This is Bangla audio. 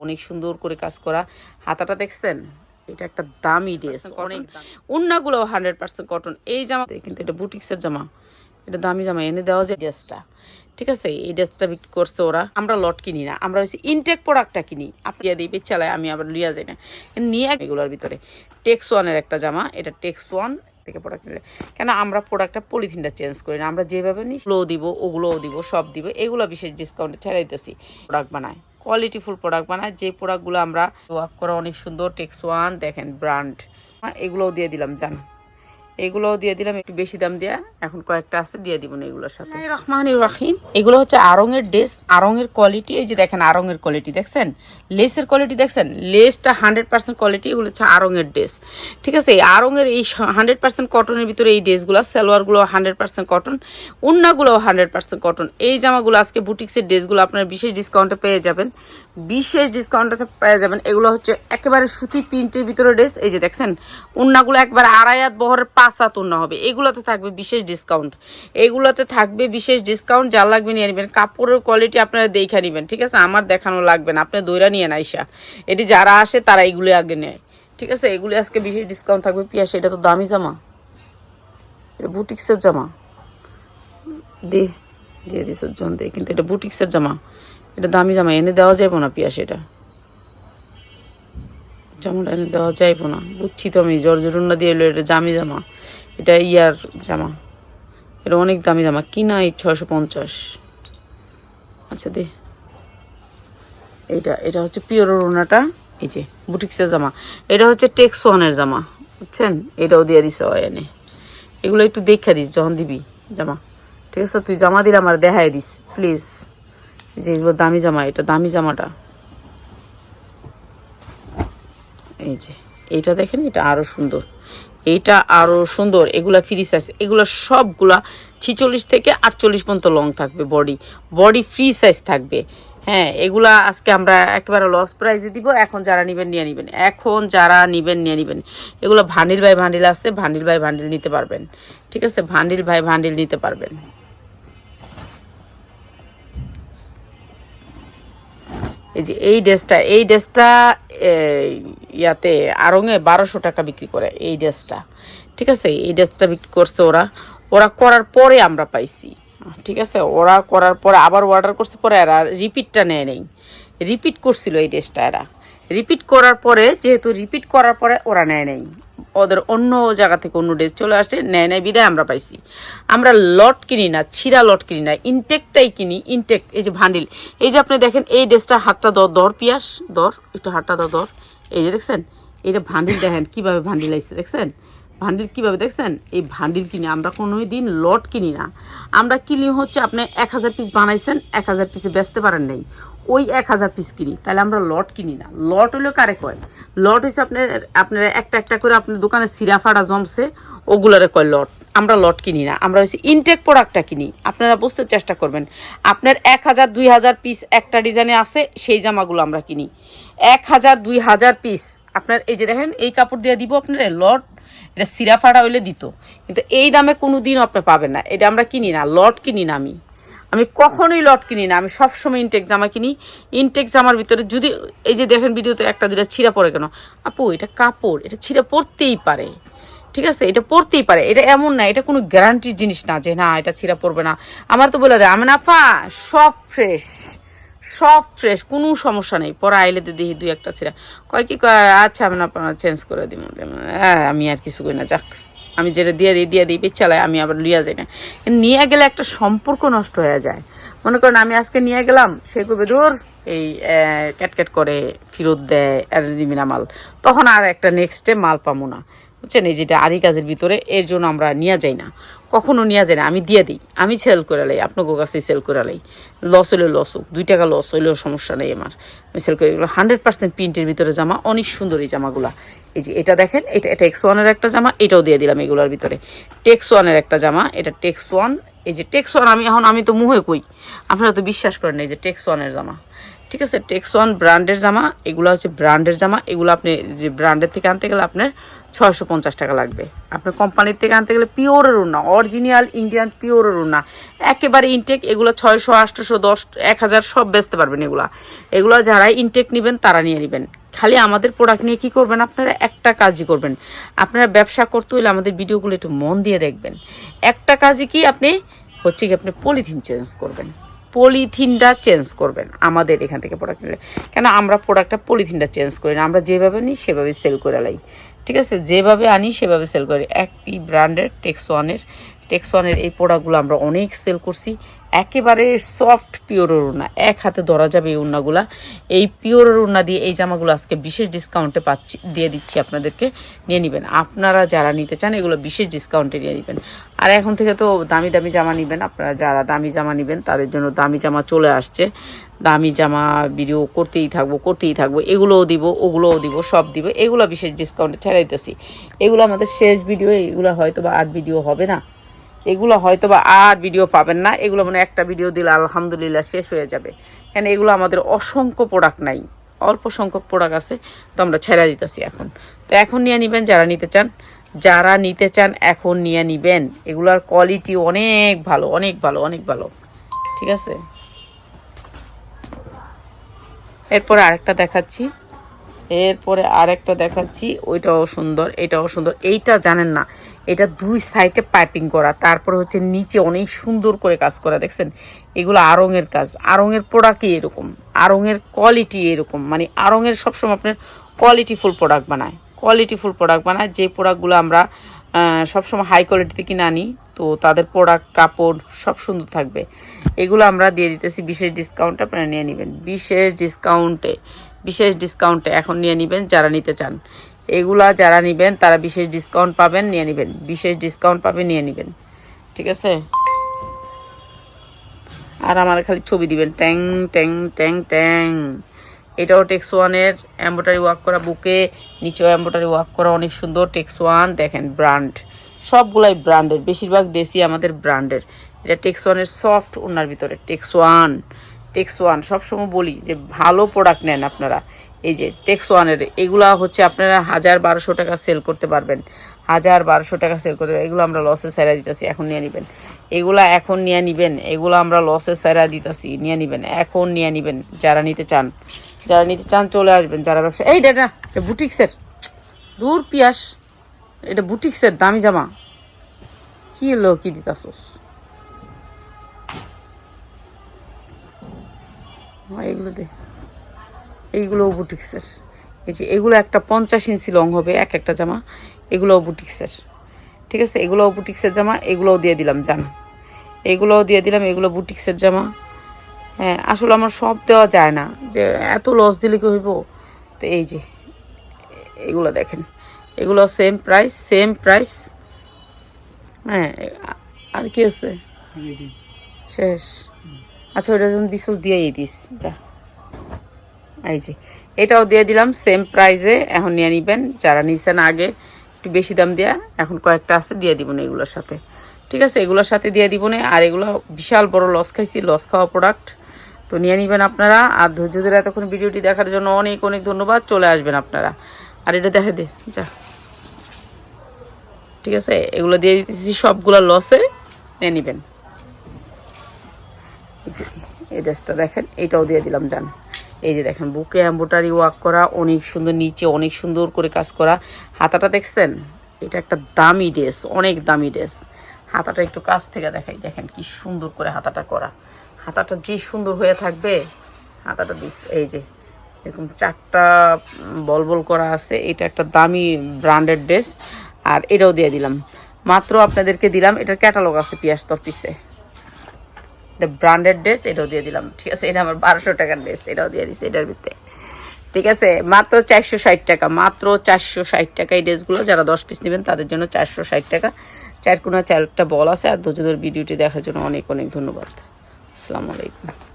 অনেক সুন্দর করে কাজ করা। হাতাটা দেখছেন? এটা একটা দামি ড্রেস অনেক উন্নাগুলো হান্ড্রেড পার্সেন্ট কটন এই জামা কিন্তু এটা বুটিক্সের জামা। এটা দামি জামা এনে দেওয়া যায় ড্রেসটা। ঠিক আছে? এই ড্রেসটা বিক্রি করছে ওরা। আমরা লট কিনি না আমরা হচ্ছে ইনটেক প্রোডাক্টটা কিনি। আপনি দিয়ে চালায় আমি আবার লিয়া যাই না। নিয়ে এগুলোর ভিতরে। টেক্স ওয়ানের একটা জামা এটা টেক্স ওয়ান থেকে প্রোডাক্ট নিলে। কেন আমরা প্রোডাক্টটা পলিথিনটা চেঞ্জ করি না আমরা যেভাবে নিই ওগুলোও দিব ওগুলোও দিব সব দিব এগুলো বিশেষ ডিসকাউন্টে ছেড়ে দিতেছি। প্রোডাক্ট বানায়। কোয়ালিটিফুল প্রোডাক্ট বানায়, যে প্রোডাক্টগুলো আমরা ওয়ার্ক করা অনেক সুন্দর টেক্স ওয়ান দেখেন ব্র্যান্ড এগুলোও দিয়ে দিলাম, জান। এগুলোও দিয়ে দিলাম একটু বেশি দাম দেয়া এখন কয়েকটা আছে দিয়ে দিব না এগুলোর সাথে। রহমান রাহিম। এগুলো হচ্ছে আরঙের ড্রেস আরঙের কোয়ালিটি এই যে দেখেন আরঙের কোয়ালিটি দেখছেন? লেসের কোয়ালিটি দেখছেন? লেসটা হান্ড্রেড পার্সেন্ট কোয়ালিটি এগুলো হচ্ছে আরঙের ড্রেস। ঠিক আছে এই আরঙের এই হান্ড্রেড পার্সেন্ট কটনের ভিতরে এই ড্রেসগুলো সালোয়ারগুলো হান্ড্রেড পার্সেন্ট কটন উন্নাগুলো হান্ড্রেড পার্সেন্ট কটন এই জামাগুলো আজকে বুটিক্সের ড্রেসগুলো আপনার বিশেষ ডিসকাউন্টে পেয়ে যাবেন। বিশেষ ডিসকাউন্টে পেয়ে যাবেন। এগুলো হচ্ছে একেবারে সুতি প্রিন্টের ভিতরে ড্রেস এই যে দেখছেন, উন্নাগুলো একবারে আড়াই হাত বহরের পাঁচ হাত উন্না হবে। এগুলোতে থাকবে বিশেষ ডিসকাউন্ট এগুলোতে থাকবে বিশেষ ডিসকাউন্ট যা লাগবে নিয়ে নেবেন। কাপড়ের কোয়ালিটি আপনারা দেখে নেবেন, ঠিক আছে? আমার দেখানো লাগবে না। আপনি দইরা নিয়ে আইসা। এটি যারা আসে, তারা এগুলি আগে নেয়। ঠিক আছে? এগুলি আজকে বিশেষ ডিসকাউন্ট থাকবে। পিয়াস, এটা তো দামি জামা। এটা বুটিক্সের জামা। দে, দিয়ে দিস জন দে, কিন্তু এটা বুটিক্সের জামা। এটা দামি জামা, এনে দেওয়া যাইব না পিয়াস এটা জামাটা এনে দেওয়া যাইব না। বুঝছি তো আমি জর্জরুন্না দিয়ে এলো এটা জামি জামা। এটা ইয়ার জামা। এটা অনেক দামি জামা, কিনা এই ছশো পঞ্চাশ। আচ্ছা দে। এটা এটা হচ্ছে পিওর রোনাটা এই যে, বুটিক্সের জামা। এটা হচ্ছে টেক্স ওয়ানের জামা, বুঝছেন? এটাও দিয়ে দিছে এনে। এগুলো একটু দেখা দিস, যখন দিবি জামা। ঠিক আছে, তুই জামা দিলে আমার দেখাই দিস, প্লিজ। যে এগুলো দামি জামা, এটা দামি জামাটা। এই যে, এইটা দেখেন, এটা আরও সুন্দর। এইটা আরও সুন্দর, এগুলা ফ্রি সাইজ এগুলো সবগুলা ছিচল্লিশ থেকে আটচল্লিশ পর্যন্ত লং থাকবে বডি বডি ফ্রি সাইজ থাকবে। হ্যাঁ এগুলা আজকে আমরা একেবারে লস প্রাইসে দিব, এখন যারা নিবেন, নিয়ে নিবেন। এখন যারা নিবেন, নিয়ে নিবেন। এগুলো ভান্ডিল বাই ভান্ডিল আছে ভান্ডিল বাই ভান্ডিল নিতে পারবেন। ঠিক আছে ভান্ডিল বাই ভান্ডিল নিতে পারবেন। এই যে এই ড্রেসটা এই ড্রেসটা ইয়াতে আরঙে বারোশো টাকা বিক্রি করে এই ড্রেসটা। ঠিক আছে? এই ড্রেসটা বিক্রি করছে ওরা। ওরা করার পরে আমরা পাইছি। ঠিক আছে? ওরা করার পরে আবার অর্ডার করছে পরে এরা রিপিটটা নেয় নেই। রিপিট করছিল এই ড্রেসটা এরা। রিপিট করার পরে, যেহেতু রিপিট করার পরে ওরা নেয় নেই। ওদের অন্য জায়গা থেকে অন্য ড্রেস চলে আসে। ন্যায় ন্যায় বিদায় আমরা পাইছি। আমরা লট কিনি না, ছিঁড়া লট কিনি না, ইনটেকটাই কিনি, ইনটেক, এই যে ভান্ডিল। এই যে আপনি দেখেন, এই ড্রেসটা হাতটা দর দর পিয়াস, দর, একটু হাতটা দর দর। এই যে দেখছেন, এটা ভান্ডিল দেখেন, কীভাবে ভান্ডিল আইসে দেখছেন? ভান্ডিল কীভাবে দেখছেন? এই ভান্ডিল কিনি আমরা কোনো দিন লট কিনি না। আমরা কিনি হচ্ছে আপনি এক হাজার পিস বানাইছেন, এক হাজার পিসে বেচতে পারেন নাই। ওই এক হাজার পিস কিনি, তাহলে আমরা লট কিনি না। লট হলো কারে কয়? লট হচ্ছে আপনার আপনার একটা একটা করে আপনার দোকানে সিরা ফাড়া জমছে, ওগুলারে কয় লট? আমরা লট কিনি না। আমরা হচ্ছে ইনটেক প্রোডাক্টটা কিনি। আপনারা বুঝতে চেষ্টা করবেন। আপনার এক হাজার, দুই হাজার পিস একটা ডিজাইনে আছে, সেই জামাগুলো আমরা কিনি। এক হাজার, দুই হাজার পিস আপনার, এই যে দেখেন, এই কাপড় দিয়ে দিব আপনার লট এটা সিরা ফাড়া হইলে দিত। কিন্তু এই দামে কোনো দিন আপনি পাবেন না। এটা আমরা কিনি না লট কিনি না আমি। আমি কখনোই লট কিনি না, আমি সবসময় ইনটেক জামা কিনি। ইনটেক জামার ভিতরে যদি, এই যে দেখেন ভিডিওতে একটা দুটা ছিঁড়া পড়ে কেন? আপু, এটা কাপড়, এটা ছিঁড়া পড়তেই পারে। ঠিক আছে? এটা পড়তেই পারে। এটা এমন না, এটা কোনো গ্যারান্টির জিনিস না যে, না, এটা ছিঁড়া পড়বে না। আমার তো বলে দেয় আমি না ফা সব ফ্রেশ সব ফ্রেশ কোনো সমস্যা নেই। পরে আইলে তো দেখি দুই একটা ছিঁড়া কয় কি আচ্ছা আমি আপনার চেঞ্জ করে দিব হ্যাঁ আমি আর কিছু করি না, যাক। আমি যেটা দিয়ে দিই দিয়ে দিই চালাই আমি আবার লিয়া যাই না। নিয়ে গেলে একটা সম্পর্ক নষ্ট হয়ে যায়। মনে করেন, আমি আজকে নিয়ে গেলাম, সে কবে দূর, এই ক্যাটক্যাট করে ফেরত দেয় আর দিবি না মাল। তখন আর একটা নেক্সটে মাল পাবো না। বুঝছেন? এই যেটা আরি কাজের ভিতরে, এর জন্য আমরা নিয়ে যাই না। কখনো নিয়ে যায় না। আমি দিয়ে দিই। আমি সেল করে লাই আপনাকে কাছে সেল করে লাই। লস হলে লস হোক, দুই টাকা লস হইলেও সমস্যা নেই আমার। আমি সেল করে এগুলো হান্ড্রেড পার্সেন্ট প্রিন্টের ভিতরে জামা, অনেক সুন্দর এই জামাগুলা। এই যে এটা দেখেন, এটা টেক্স ওয়ানের একটা জামা, এটাও দিয়ে দিলাম এগুলোর ভিতরে। টেক্স ওয়ানের একটা জামা, এটা টেক্স ওয়ান এই যে টেক্স ওয়ান আমি, এখন আমি তো মুহে কই। আপনারা তো বিশ্বাস করেন এই যে টেক্স ওয়ানের জামা। ঠিক আছে টেক্স ওয়ান ব্র্যান্ডের জামা, এগুলো হচ্ছে ব্র্যান্ডের জামা, এগুলো আপনি যে ব্র্যান্ডের থেকে আনতে গেলে আপনার ছয়শো পঞ্চাশ টাকা লাগবে। আপনার কোম্পানির থেকে আনতে গেলে পিওরের উন্না অরিজিনাল ইন্ডিয়ান পিওরের উন্না একেবারে ইনটেক এগুলো ছয়শো আটশোশো দশ, এক হাজার, সব বেচতে পারবেন এগুলো। এগুলো যারা ইনটেক নেবেন, তারা নিয়ে নেবেন। খালি আমাদের প্রোডাক্ট নিয়ে কি করবেন আপনারা? একটা কাজই করবেন। আপনারা ব্যবসা করতে হলে আমাদের ভিডিওগুলো একটু মন দিয়ে দেখবেন। একটা কাজই কি আপনি? হচ্ছে কি আপনি পলিথিন চেঞ্জ করবেন। পলিথিনটা চেঞ্জ করবেন, আমাদের এখান থেকে প্রোডাক্ট নিলে। কেন আমরা প্রোডাক্টটা পলিথিনটা চেঞ্জ করি না, আমরা যেভাবে নিই সেভাবে সেল করে লাই। ঠিক আছে? যেভাবে আনি সেভাবে সেল করি। একই ব্র্যান্ডের টেক্স ওয়ানের টেক্স ওয়ানের এই প্রোডাক্টগুলো আমরা অনেক সেল করছি। একেবারে সফট পিওরের উন্না। এক হাতে ধরা যাবে এই উন্নাগুলা। এই পিওরের উন্না দিয়ে এই জামাগুলো আজকে বিশেষ ডিসকাউন্টে পাচ্ছি, দিয়ে দিচ্ছি আপনাদেরকে। নিয়ে নেবেন। আপনারা যারা নিতে চান এগুলো বিশেষ ডিসকাউন্টে নিয়ে নেবেন। আর এখন থেকে তো দামি দামি জামা নেবেন আপনারা, যারা দামি জামা নেবেন তাদের জন্য দামি জামা চলে আসছে। দামি জামা ভিডিও করতেই থাকব করতেই থাকব, এগুলোও দিব, ওগুলোও দিব, সব দিব, এগুলো বিশেষ ডিসকাউন্টে ছেড়ে দিতেছি। এগুলো আমাদের শেষ ভিডিও এগুলো হয়তো বা আর ভিডিও হবে না। এগুলো হয়তো বা আর ভিডিও পাবেন না, এগুলো মানে একটা ভিডিও দিলে আলহামদুলিল্লাহ শেষ হয়ে যাবে। কেন এগুলো আমাদের অসংখ্য প্রোডাক্ট নাই, অল্প সংখ্যক প্রোডাক্ট আছে, তো আমরা ছেড়ে দিতেছি এখন। তো এখন নিয়ে নেবেন, যারা নিতে চান যারা নিতে চান এখন নিয়ে নিবেন। এগুলার কোয়ালিটি অনেক ভালো অনেক ভালো অনেক ভালো। ঠিক আছে? এরপরে আরেকটা দেখাচ্ছি। এরপরে আরেকটা দেখাচ্ছি। ওইটাও সুন্দর, এটাও সুন্দর। এইটা জানেন না, এটা দুই সাইডে পাইপিং করা। তারপরে হচ্ছে নিচে অনেক সুন্দর করে কাজ করা, দেখছেন? এগুলো আড়ঙের কাজ। আরঙের প্রোডাক্টই এরকম। আড়ঙের কোয়ালিটি এরকম। মানে আড়ঙের সবসময় আপনার কোয়ালিটিফুল প্রোডাক্ট বানায়। কোয়ালিটিফুল প্রোডাক্ট বানায়, যে প্রোডাক্টগুলো আমরা সবসময় হাই কোয়ালিটিতে কিনে আনি, তো তাদের প্রোডাক্ট কাপড় সব সুন্দর থাকবে। এগুলো আমরা দিয়ে দিতেছি বিশেষ ডিসকাউন্টে আপনারা নিয়ে নেবেন। বিশেষ ডিসকাউন্টে বিশেষ ডিসকাউন্টে এখন নিয়ে নেবেন যারা নিতে চান। এগুলা যারা নেবেন, তারা বিশেষ ডিসকাউন্ট পাবেন, নিয়ে নেবেন। বিশেষ ডিসকাউন্ট পাবেন নিয়ে নেবেন। ঠিক আছে? আর আমার খালি ছবি দিবেন। ট্যাং ট্যাং ট্যাং ট্যাং। এটাও টেক্স ওয়ানের এম্ব্রয়ডারি ওয়ার্ক করা বুকে নিচেও এম্ব্রয়ডারি ওয়ার্ক করা অনেক সুন্দর টেক্স ওয়ান দেখেন ব্র্যান্ড সবগুলাই ব্র্যান্ডের বেশিরভাগ ড্রেসই আমাদের ব্র্যান্ডের এটা টেক্স ওয়ানের সফট ওনার ভিতরে টেক্স ওয়ান টেক্স ওয়ান সবসময় বলি যে ভালো প্রোডাক্ট নেন আপনারা। এই যে টেক্স ওয়ানের এগুলা হচ্ছে আপনারা হাজার বারোশো টাকা সেল করতে পারবেন। হাজার বারোশো টাকা সেল করতে এগুলো আমরা লসে সেরা দিতেছি, এখন নিয়ে নেবেন। এগুলা এখন নিয়ে নেবেন, এগুলো আমরা লসে সেরা দিতেছি, নিয়ে নেবেন, এখন নিয়ে নেবেন, যারা নিতে চান। যারা নিতে চান চলে আসবেন যারা ব্যবসা এই ডেটা বুটিক্সের। দূর পিয়াস এটা বুটিক্সের দামি জামা। কি এলো কি দিতাছোস? হ্যাঁ, এগুলো দে। এইগুলোও বুটিক্সের। এই যে এগুলো একটা পঞ্চাশ ইঞ্চি লং হবে এক একটা জামা। এগুলোও বুটিক্সের। ঠিক আছে? এগুলোও বুটিক্সের জামা এগুলোও দিয়ে দিলাম জান। এগুলোও দিয়ে দিলাম এগুলো বুটিক্সের জামা। হ্যাঁ আসলে আমার সব দেওয়া যায় না। যে এত লস দিলে কি হইব? তো এই যে, এগুলো দেখেন। এগুলো সেম প্রাইস সেম প্রাইস হ্যাঁ আর কি আছে? শেষ। আচ্ছা ওইটা যখন দিস, দিয়েই দিস। যা। এই যে, এটাও দিয়ে দিলাম সেম প্রাইসে এখন নিয়ে নিবেন। যারা নিছেন আগে, একটু বেশি দাম দেয়া, এখন কয়েকটা আছে, দিয়ে দিব না এগুলোর সাথে। ঠিক আছে, এগুলোর সাথে দিয়ে দিব না। আর এগুলো বিশাল বড় লস খাইছি লস খাওয়া প্রোডাক্ট তো নিয়ে নিবেন আপনারা। আর ধৈর্য ধরে এতক্ষণ ভিডিওটি দেখার জন্য অনেক অনেক ধন্যবাদ। চলে আসবেন আপনারা। আর এটা দেখে দে, যা। ঠিক আছে? এগুলো দিয়ে দিতেছি সবগুলো লসে নিয়ে নিবেন। এই ড্রেসটা দেখেন, এটাও দিয়ে দিলাম, জান। এই যে দেখেন, বুকে এম্বোটারি ওয়ার্ক করা, অনেক সুন্দর নিচে অনেক সুন্দর করে কাজ করা। হাতাটা দেখছেন? এটা একটা দামি ড্রেস অনেক দামি ড্রেস হাতাটা একটু কাছ থেকে দেখাই। দেখেন কি সুন্দর করে হাতাটা করা। হাতাটা যে সুন্দর হয়ে থাকবে, হাতাটা দিস, এই যে, এরকম চারটা বল বল করা আছে, এটা একটা দামি ব্র্যান্ডেড ড্রেস আর এটাও দিয়ে দিলাম। মাত্র আপনাদেরকে দিলাম, এটার ক্যাটালগ আছে পিয়াস তোর পিসে এটা ব্র্যান্ডেড ড্রেস এটাও দিয়ে দিলাম, ঠিক আছে? এটা আমার বারোশো টাকার ড্রেস এটাও দিয়ে দিছে এটার ভিতরে। ঠিক আছে? মাত্র চারশো ষাট টাকা, মাত্র চারশো ষাট টাকা এই ড্রেসগুলো যারা দশ পিস নেবেন, তাদের জন্য চারশো ষাট টাকা। চার কোনা চারটা বল আছে, আর দুজনের ভিডিওটি দেখার জন্য অনেক অনেক ধন্যবাদ। আসসালামু আলাইকুম।